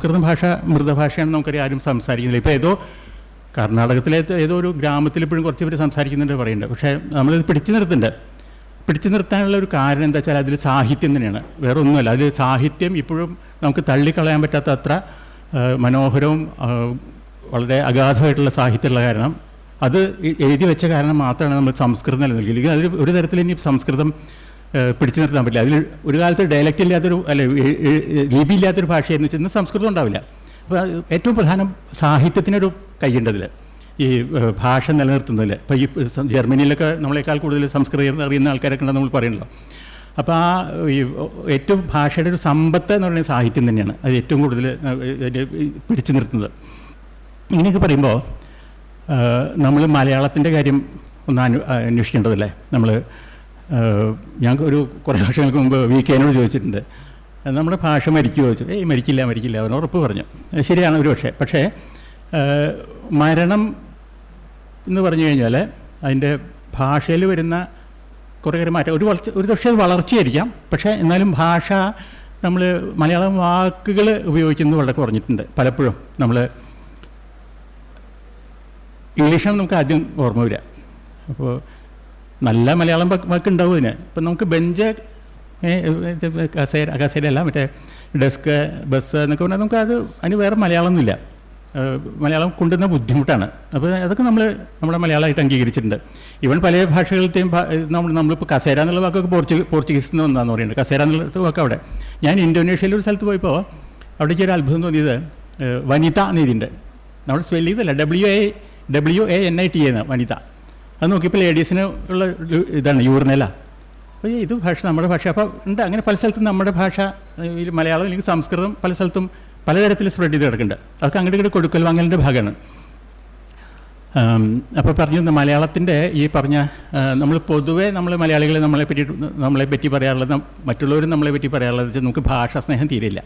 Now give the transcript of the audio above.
സംസ്കൃത ഭാഷ മൃതഭാഷയാണെന്ന് നമുക്കറിയാം ആരും സംസാരിക്കുന്നില്ല. ഇപ്പോൾ ഏതോ കർണാടകത്തിലെ ഏതോ ഒരു ഗ്രാമത്തിൽ ഇപ്പോഴും കുറച്ച് പേര് സംസാരിക്കുന്നുണ്ട് പറയുന്നുണ്ട്. പക്ഷേ നമ്മളിത് പിടിച്ചു നിർത്തുന്നുണ്ട്. പിടിച്ചു നിർത്താനുള്ള ഒരു കാരണം എന്താ വെച്ചാൽ അതിൽ സാഹിത്യം തന്നെയാണ്. വേറെ ഒന്നുമല്ല. അതിൽ സാഹിത്യം ഇപ്പോഴും നമുക്ക് തള്ളിക്കളയാൻ പറ്റാത്ത അത്ര മനോഹരവും വളരെ അഗാധമായിട്ടുള്ള സാഹിത്യമുള്ള കാരണം. അത് എഴുതി വെച്ച കാരണം മാത്രമാണ് നമ്മൾ സംസ്കൃതം ഇല്ലെങ്കിൽ അതിൽ ഒരു തരത്തിൽ ഇനി സംസ്കൃതം പിടിച്ചു നിർത്താൻ പറ്റില്ല. അതിൽ ഒരു കാലത്ത് ഡയലക്റ്റ് ഇല്ലാത്തൊരു അല്ലെ ലിപി ഇല്ലാത്തൊരു ഭാഷയെന്ന് വെച്ചാൽ ഇന്ന് സംസ്കൃതം ഉണ്ടാവില്ല. അപ്പോൾ ഏറ്റവും പ്രധാനം സാഹിത്യത്തിനൊരു കൈയുണ്ടതിൽ ഈ ഭാഷ നിലനിർത്തുന്നതിൽ ഇപ്പോൾ ഈ ജർമ്മനിയിലൊക്കെ നമ്മളെക്കാൾ കൂടുതൽ സംസ്കൃതം അറിയുന്ന ആൾക്കാരൊക്കെ ഉണ്ടെന്ന് നമ്മൾ പറയണല്ലോ അപ്പോൾ ആ ഈ ഏറ്റവും ഭാഷയുടെ ഒരു സമ്പത്ത് എന്ന് പറയുന്നത് സാഹിത്യം തന്നെയാണ്. അത് ഏറ്റവും കൂടുതൽ പിടിച്ചു നിർത്തുന്നത്. ഇങ്ങനെയൊക്കെ പറയുമ്പോൾ നമ്മൾ മലയാളത്തിന്റെ കാര്യം ഒന്ന് അനു അന്വേഷിക്കേണ്ടതല്ലേ? നമ്മൾ ഞാൻ ഒരു കുറേ വർഷങ്ങൾക്ക് മുമ്പ് വി കെനോട് ചോദിച്ചിട്ടുണ്ട്. നമ്മുടെ ഭാഷ മരിക്കുമോ ചോദിച്ചു. ഏയ് മരിക്കില്ല മരിക്കില്ല അവൻ ഉറപ്പ് പറഞ്ഞു. ശരിയാണ് ഒരു പക്ഷേ. പക്ഷേ മരണം എന്ന് പറഞ്ഞു കഴിഞ്ഞാൽ അതിന്റെ ഭാഷയിൽ വരുന്ന കുറേ മാറ്റം. ഒരു വളർച്ച ഒരു പക്ഷേ അത് വളർച്ചയായിരിക്കാം. പക്ഷേ എന്നാലും ഭാഷ നമ്മൾ മലയാളം വാക്കുകൾ ഉപയോഗിക്കുന്നത് വളരെ കുറഞ്ഞിട്ടുണ്ട് പലപ്പോഴും. നമ്മൾ ഇംഗ്ലീഷാണ് നമുക്ക് ആദ്യം ഓർമ്മ വരിക. അപ്പോൾ നല്ല മലയാളം വാക്ക് ഉണ്ടാവും അതിന്. ഇപ്പം നമുക്ക് ബെഞ്ച് കസേര കസേരയല്ല മറ്റേ ഡെസ്ക് ബസ് എന്നൊക്കെ പറഞ്ഞാൽ നമുക്ക് അത് അതിന് വേറെ മലയാളമൊന്നുമില്ല. മലയാളം കൊണ്ടുവന്ന ബുദ്ധിമുട്ടാണ്. അപ്പോൾ അതൊക്കെ നമ്മൾ നമ്മുടെ മലയാളമായിട്ട് അംഗീകരിച്ചിട്ടുണ്ട്. ഇവൻ പല ഭാഷകളിലത്തെയും നമ്മൾ നമ്മളിപ്പോൾ കസേര എന്നുള്ള വാക്കൊക്കെ പോർച്ചു പോർച്ചുഗീസിൽ നിന്ന് വന്നാന്ന് പറയുന്നത് കസേര എന്നുള്ള വാക്ക് അവിടെ. ഞാൻ ഇന്തോനേഷ്യയിൽ ഒരു സ്ഥലത്ത് പോയപ്പോൾ അവിടേക്ക് ഒരു അത്ഭുതം തോന്നിയത് വനിത എന്നതിന്റെ നമ്മൾ spell ചെയ്തല്ല W A W A N I T എന്ന് വനിത. അത് നോക്കിയപ്പോൾ ലേഡീസിന് ഉള്ള ഇതാണ് യൂറിനല. അപ്പോൾ ഇത് ഭാഷ നമ്മുടെ ഭാഷ. അപ്പോൾ ഉണ്ട് അങ്ങനെ പല സ്ഥലത്തും നമ്മുടെ ഭാഷ മലയാളം അല്ലെങ്കിൽ സംസ്കൃതം പല സ്ഥലത്തും പലതരത്തിൽ സ്പ്രെഡ് ചെയ്ത് കിടക്കുന്നുണ്ട്. അതൊക്കെ അങ്ങോട്ട് ഇങ്ങോട്ട് കൊടുക്കൽ വാങ്ങലിന്റെ ഭാഗമാണ്. അപ്പോൾ പറഞ്ഞു മലയാളത്തിന്റെ ഈ പറഞ്ഞ നമ്മൾ പൊതുവേ നമ്മൾ മലയാളികൾ നമ്മളെ പറ്റി നമ്മളെ പറ്റി പറയാറുള്ളത് മറ്റുള്ളവരും നമ്മളെ പറ്റി പറയാറുള്ളത് നമുക്ക് ഭാഷാ സ്നേഹം തീരില്ല